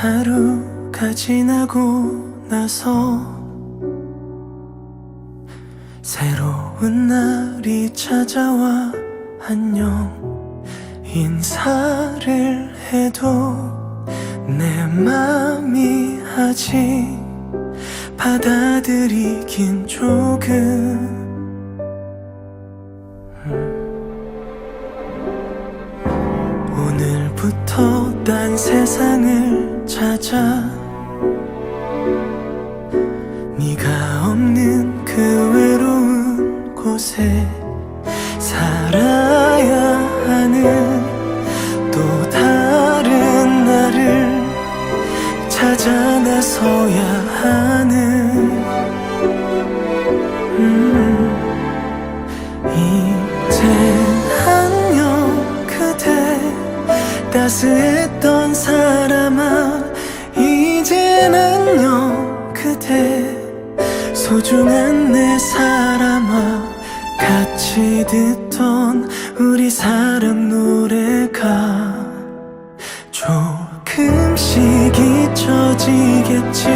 하루가 지나고 나서 새로운 날이 찾아와 안녕. 인사를 해도 내 맘이 아직 받아들이긴 조금. 오늘부터 딴 세상을 찾아 네가 없는 그 외로운 곳에 살아야 하는 또 다른 나를 찾아 나서야 하는 따스했던 사람아 이젠 안녕 그대. 소중한 내 사람아 같이 듣던 우리 사랑 노래가 조금씩 잊혀지겠지.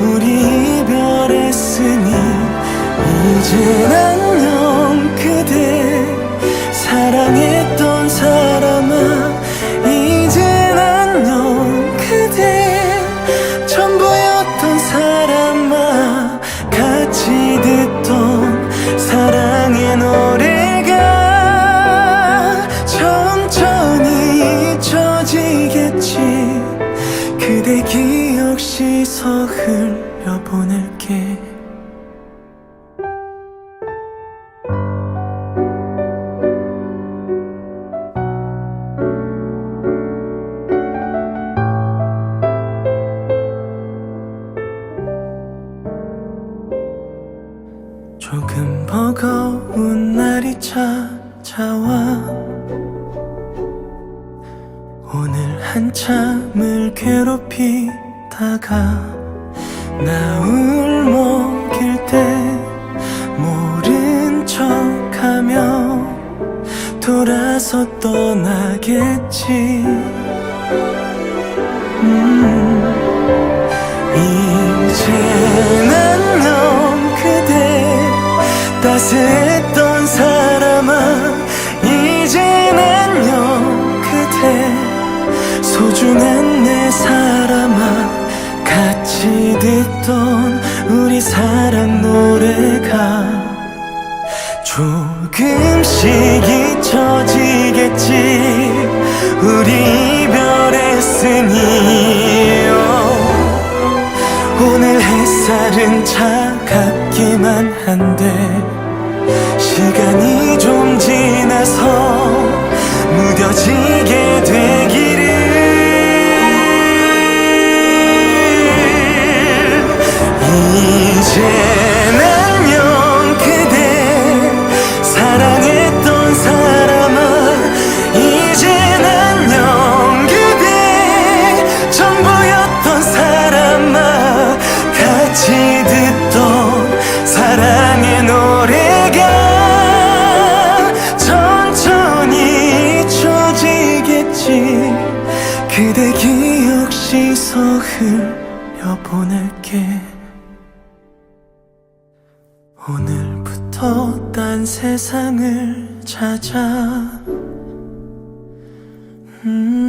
우리 이별했으니 안 씻어 흘려보낼게. 조금 버거운 날이 찾아와. 오늘 한참을 괴롭히 다가 나 울먹일 때 모른 척하며 돌아서 떠나겠지. 음, 이젠 안녕 그대 따스했던 사람아. 이젠 안녕 그대 소중한 내 사람아 같이 듣던 우리 사랑 노래가 조금씩 잊혀지겠지. 우리 이별했으니 오늘 햇살은 차갑기만 한데 시간이 좀 지나서 무뎌지게 씻어 흘려보낼게. 오늘부터 딴 세상을 찾아. 음